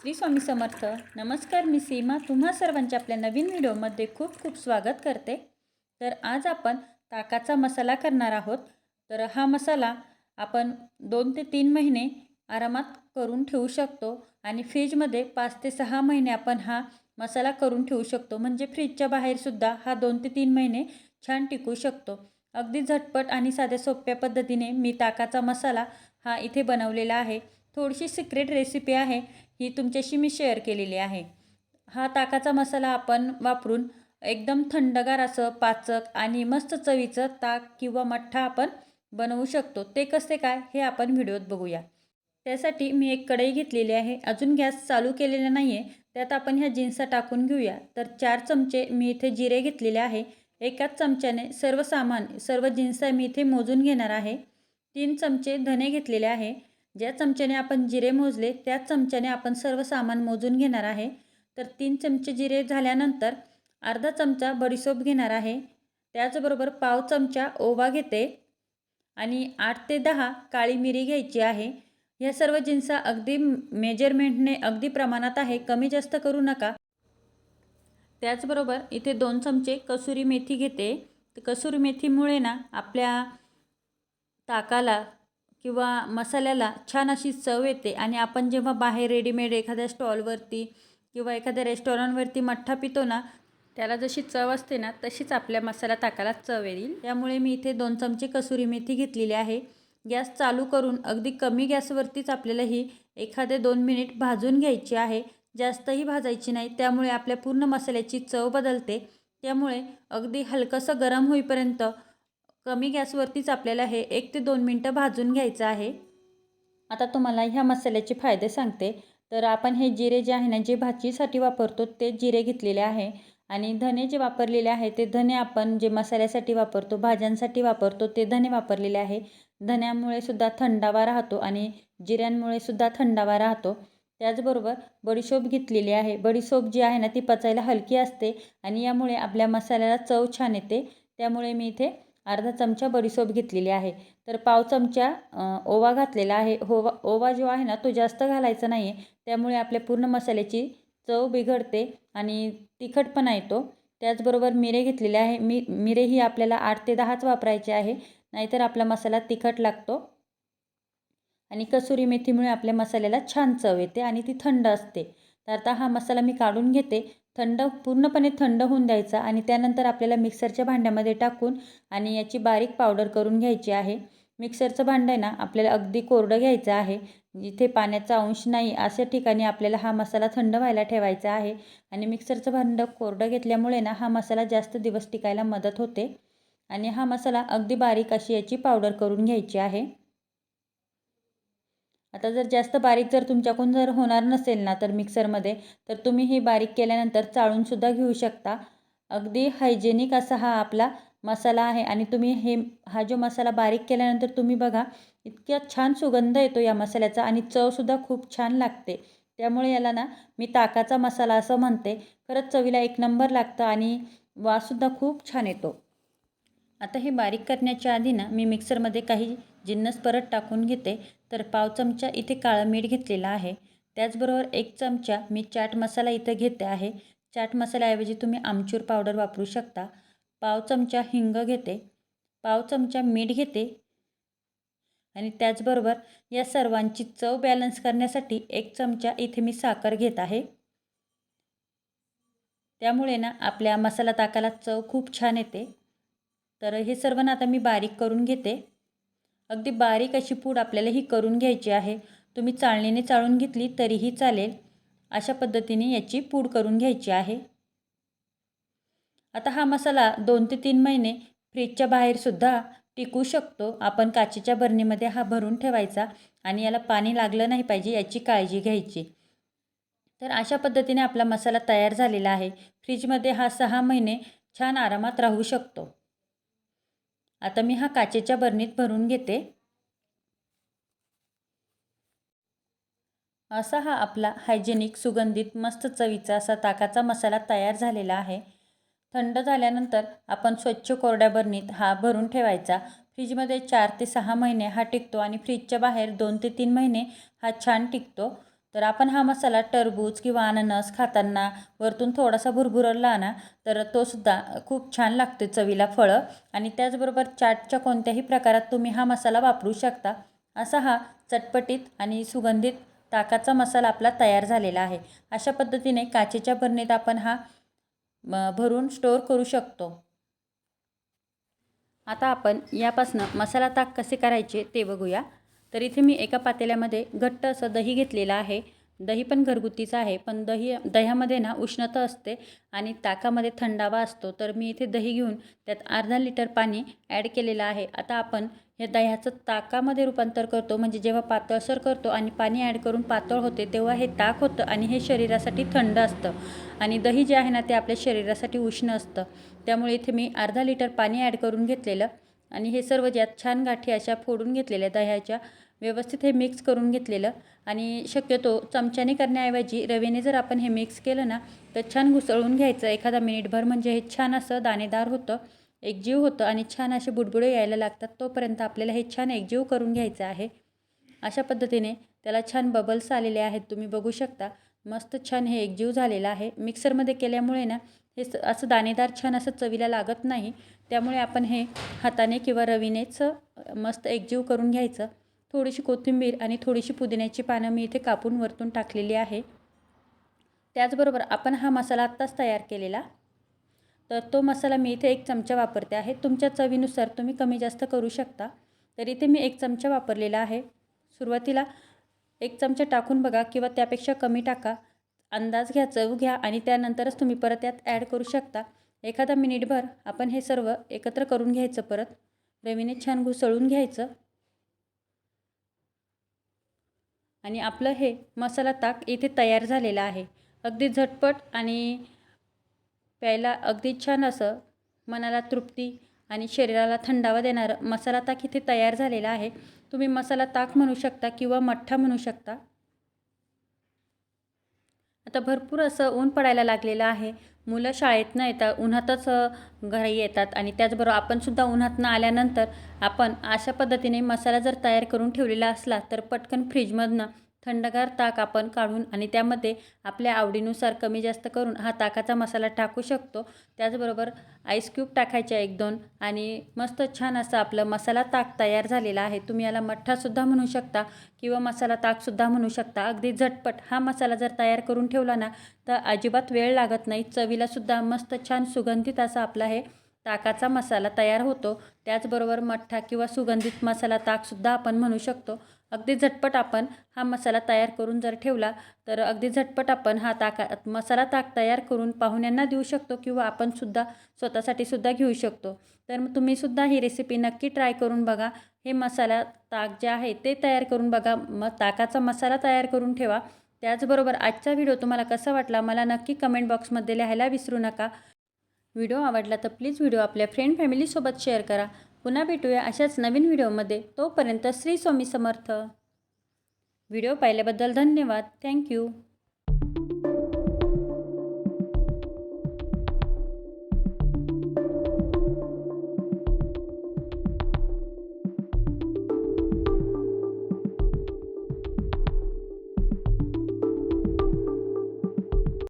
श्री स्वामी समर्थ. नमस्कार मी सीमा. तुम्हा सर्वांच्या आपल्या नवीन व्हिडिओमध्ये खूप खूप स्वागत करते. तर आज आपण ताकाचा मसाला करणार आहोत. तर हा मसाला आपण दोन ते तीन महिने आरामात करून ठेवू शकतो आणि फ्रीजमध्ये पाच ते सहा महिने आपण हा मसाला करून ठेवू शकतो. म्हणजे फ्रीजच्या बाहेरसुद्धा हा दोन ते तीन महिने छान टिकू शकतो. अगदी झटपट आणि साध्या सोप्या पद्धतीने मी ताकाचा मसाला हा इथे बनवलेला आहे. थोडीशी सिक्रेट रेसिपी आहे. ही तुमच्याशी मी शेअर केलेली आहे. हा ताकाचा मसाला आपण वापरून एकदम थंडगार असं पाचक आणि मस्त चवीचं ताक किंवा मठ्ठा आपण बनवू शकतो. ते कसे काय हे आपण व्हिडिओत बघूया. त्यासाठी मी एक कढई घेतलेली आहे. अजून गॅस चालू केलेला नाही आहे त्यात आपण ह्या जिन्सा टाकून घेऊया. तर चार चमचे मी इथे जिरे घेतलेले आहे. एकाच चमच्याने सर्व सामान सर्व जिन्सा मी इथे मोजून घेणार आहे. तीन चमचे धने घेतलेले आहे. ज्या चमच्याने आपण जिरे मोजले त्याच चमच्याने आपण सर्व सामान मोजून घेणार आहे. तर तीन चमचे जिरे झाल्यानंतर अर्धा चमचा बडीसोप घेणार आहे. त्याचबरोबर पाव चमचा ओवा घेते आणि आठ ते दहा काळी मिरी घ्यायची आहे. या सर्व जिन्सा अगदी मेजरमेंटने अगदी प्रमाणात आहे. कमी जास्त करू नका. त्याचबरोबर इथे दोन चमचे कसुरी मेथी घेते. तर कसुरी मेथीमुळे ना आपल्या ताकाला किंवा मसाल्याला छान अशी चव येते आणि आपण जेव्हा बाहेर रेडीमेड एखाद्या स्टॉलवरती किंवा एखाद्या रेस्टॉरंटवरती मठ्ठा पितो ना त्याला जशी चव असते ना तशीच आपल्या मसाला ताकाला चव येईल. त्यामुळे मी इथे दोन चमचे कसुरी मेथी घेतलेली आहे. गॅस चालू करून अगदी कमी गॅसवरतीच आपल्याला ही एखादे दोन मिनिट भाजून घ्यायची आहे. जास्तही भाजायची नाही त्यामुळे आपल्या पूर्ण मसाल्याची चव बदलते. त्यामुळे अगदी हलकंसं गरम होईपर्यंत कमी गॅसवरतीच आपल्याला हे एक ते दोन मिनटं भाजून घ्यायचं आहे. आता तुम्हाला ह्या मसाल्याचे फायदे सांगते. तर आपण हे जिरे जे आहे ना जे भाजीसाठी वापरतो ते जिरे घेतलेले आहे. आणि धने जे वापरलेले आहे ते धने आपण जे मसाल्यासाठी वापरतो भाज्यांसाठी वापरतो ते धने वापरलेले आहे. धन्यामुळे सुद्धा थंडावा राहतो आणि जिऱ्यांमुळे सुद्धा थंडावा राहतो. त्याचबरोबर बडीशोप घेतलेली आहे. बडीशोप जी आहे ना ती पचायला हलकी असते आणि यामुळे आपल्या मसाल्याला चव छान येते. त्यामुळे मी इथे अर्धा चमचा बडीसोप घेतलेली आहे. तर पाव चमचा ओवा घातलेला आहे. होवा ओवा जो आहे ना तो जास्त घालायचा नाही आहे त्यामुळे आपल्या पूर्ण मसाल्याची चव बिघडते आणि तिखटपणा येतो त्याचबरोबर मिरे घेतलेले आहे. मी मिरे ही आपल्याला आठ ते दहाच वापरायचे आहे. नाहीतर आपला मसाला तिखट लागतो. आणि कसुरी मेथीमुळे आपल्या मसाल्याला छान चव येते आणि ती थंड असते. तर आता हा मसाला मी काढून घेते. थंड पूर्णपणे थंड होऊन द्यायचा आणि त्यानंतर आपल्याला मिक्सरच्या भांड्यामध्ये टाकून आणि याची बारीक पावडर करून घ्यायची आहे. मिक्सरचं भांडं आहे ना आपल्याला अगदी कोरडं घ्यायचं आहे. जिथे पाण्याचा अंश नाही अशा ठिकाणी आपल्याला हा मसाला थंड व्हायला ठेवायचा आहे. आणि मिक्सरचं भांडं कोरडं घेतल्यामुळे ना हा मसाला जास्त दिवस टिकायला मदत होते. आणि हा मसाला अगदी बारीक अशी याची पावडर करून घ्यायची आहे. आता जर जास्त बारीक जर तुमच्याकडून जर होणार नसेल ना तर मिक्सरमध्ये तर तुम्ही ही बारीक केल्यानंतर चाळूनसुद्धा घेऊ शकता. अगदी हायजेनिक असा हा आपला मसाला आहे आणि तुम्ही हे हा जो मसाला बारीक केल्यानंतर तुम्ही बघा इतक्या छान सुगंध येतो या मसाल्याचा आणि चवसुद्धा खूप छान लागते. त्यामुळे याला ना मी ताकाचा मसाला असं म्हणते. खरंच चवीला एक नंबर लागतं आणि वाससुद्धा खूप छान येतो. आता हे बारीक करण्याच्या आधी ना मी मिक्सरमध्ये काही जिन्नस परत टाकून घेते. तर पाव चमचा इथे काळं मीठ घेतलेलं आहे. त्याचबरोबर एक चमचा मी चाट मसाला इथं घेते आहे. चाट मसाल्याऐवजी तुम्ही आमचूर पावडर वापरू शकता. पाव चमचा हिंग घेते. पाव चमचा मीठ घेते. आणि त्याचबरोबर या सर्वांची चव बॅलन्स करण्यासाठी एक चमचा इथे मी साखर घेत आहे. त्यामुळे ना आपल्या मसाला ताकाला चव खूप छान येते. तर हे सर्व ना आता मी बारीक करून घेते. अगदी बारीक अशी पूड आपल्याला ही करून घ्यायची आहे. तुम्ही चाळणीने चाळून घेतली तरीही चालेल. अशा पद्धतीने याची पूड करून घ्यायची आहे. आता हा मसाला दोन ते तीन महिने फ्रीजच्या बाहेरसुद्धा टिकू शकतो. आपण काचेच्या बरणीमध्ये हा भरून ठेवायचा आणि याला पाणी लागलं नाही पाहिजे याची काळजी घ्यायची. तर अशा पद्धतीने आपला मसाला तयार झालेला आहे. फ्रीजमध्ये हा सहा महिने छान आरामात राहू शकतो. आता मी हा काचेच्या बरणीत भरून घेते. असा हा आपला हायजेनिक सुगंधित मस्त चवीचा असा ताकाचा मसाला तयार झालेला आहे. थंड झाल्यानंतर आपण स्वच्छ कोरड्या बरणीत हा भरून ठेवायचा. फ्रीजमध्ये चार ते सहा महिने हा टिकतो आणि फ्रीजच्या बाहेर दोन ते तीन महिने हा छान टिकतो. तर आपण हा मसाला टरबूज किंवा अननस खाताना वरतून थोडासा भुरभुरला ना तर तो सुद्धा खूप छान लागतो चवीला फळं. आणि त्याचबरोबर चाटच्या कोणत्याही प्रकारात तुम्ही हा मसाला वापरू शकता. असा हा चटपटीत आणि सुगंधित ताकाचा मसाला आपला तयार झालेला आहे. अशा पद्धतीने काचेच्या भरणीत आपण हा भरून स्टोअर करू शकतो. आता आपण यापासनं मसाला ताक कसे करायचे ते बघूया. तर इथे मी एका पातेल्यामध्ये घट्ट असं दही घेतलेलं आहे. दही पण घरगुतीचं आहे पण दही दह्यामध्ये ना उष्णता असते आणि ताकामध्ये थंडावा असतो. तर मी इथे दही घेऊन त्यात अर्धा लिटर पाणी ॲड केलेलं आहे. आता आपण हे दह्याचं ताकामध्ये रूपांतर करतो. म्हणजे जेव्हा पातळसर करतो आणि पाणी ॲड करून पातळ होते तेव्हा हे ताक होतं आणि हे शरीरासाठी थंड असतं. आणि दही जे आहे ना ते आपल्या शरीरासाठी उष्ण असतं. त्यामुळे इथे मी अर्धा लिटर पाणी ॲड करून घेतलेलं. आणि हे सर्व ज्यात छान गाठी अशा फोडून घेतलेल्या दह्याच्या व्यवस्थित हे मिक्स करून घेतलेलं. आणि शक्यतो चमच्याने करण्याऐवजी रवेने जर आपण हे मिक्स केलं ना तर छान घुसळून घ्यायचं. एखादा मिनिटभर म्हणजे हे छान असं दाणेदार होतं एकजीव होतं आणि छान असे बुडबुडे यायला लागतात तोपर्यंत आपल्याला हे छान एकजीव करून घ्यायचं आहे. अशा पद्धतीने त्याला छान बबल्स आलेले आहेत तुम्ही बघू शकता. मस्त छान हे एकजीव झालेलं आहे. मिक्सरमध्ये केल्यामुळे ना हे स- असं दाणेदार छान असं चवीला लागत नाही. त्यामुळे आपण हे हाताने किंवा रवीनेच मस्त एकजीव करून घ्यायचं. थोडीशी कोथिंबीर आणि थोडीशी पुदिन्याची पानं मी इथे कापून वरतून टाकलेली आहे. त्याचबरोबर आपण हा मसाला आत्ताच तयार केलेला. तर तो मसाला मी इथे एक चमचा वापरते आहे. तुमच्या चवीनुसार तुम्ही कमी जास्त करू शकता. तर इथे मी एक चमचा वापरलेला आहे. सुरुवातीला एक चमचा टाकून बघा किंवा त्यापेक्षा कमी टाका. अंदाज घ्या चव घ्या आणि त्यानंतरच तुम्ही परत यात ॲड करू शकता. एखादा मिनिटभर आपण हे सर्व एकत्र करून घ्यायचं परत. रवीने छान घुसळून घ्यायचं. आणि आपलं हे मसाला ताक इथे तयार झालेलं आहे. अगदी झटपट आणि प्यायला अगदी छान असं मनाला तृप्ती आणि शरीराला थंडावा देणारं मसाला ताक इथे तयार झालेला आहे. तुम्ही मसाला ताक म्हणू शकता किंवा मठ्ठा म्हणू शकता. आता भरपूर असं ऊन पडायला लागलेलं आहे. मुलं शाळेत न येता उन्हातच घरी येतात आणि त्याचबरोबर आपणसुद्धा उन्हातनं आल्यानंतर आपण अशा पद्धतीने मसाला जर तयार करून ठेवलेला असला तर पटकन फ्रीजमधनं थंडगार ताक आपण काढून आणि त्यामध्ये आपल्या आवडीनुसार कमी जास्त करून हा ताकाचा मसाला टाकू शकतो. त्याचबरोबर आईस क्यूब टाकायच्या एक दोन आणि मस्त छान असं आपलं मसाला ताक तयार झालेला आहे. तुम्ही याला मठ्ठासुद्धा म्हणू शकता किंवा मसाला ताकसुद्धा म्हणू शकता. अगदी झटपट हा मसाला जर तयार करून ठेवला ना तर अजिबात वेळ लागत नाही. चवीलासुद्धा मस्त छान सुगंधित असा आपला हे ताकाचा मसाला तयार होतो. त्याचबरोबर मठ्ठा किंवा सुगंधित मसाला ताकसुद्धा आपण म्हणू शकतो. अगदी झटपट आपण हा मसाला तयार करून जर ठेवला तर अगदी झटपट आपण हा ताका मसाला ताक तयार करून पाहुण्यांना देऊ शकतो किंवा आपण सुद्धा स्वतःसाठी सुद्धा घेऊ शकतो. तर मग तुम्हीसुद्धा ही रेसिपी नक्की ट्राय करून बघा. हे मसाला ताक जे आहे ते तयार करून बघा. मग ताकाचा मसाला तयार करून ठेवा. त्याचबरोबर आजचा व्हिडिओ तुम्हाला कसा वाटला मला नक्की कमेंट बॉक्समध्ये लिहायला विसरू नका. व्हिडिओ आवडला तर प्लीज व्हिडिओ आपल्या फ्रेंड फॅमिलीसोबत शेअर करा. पुन्हा भेटूया अशाच नवीन व्हिडिओमध्ये. तोपर्यंत श्री स्वामी समर्थ. व्हिडिओ पाहिल्याबद्दल धन्यवाद. थँक्यू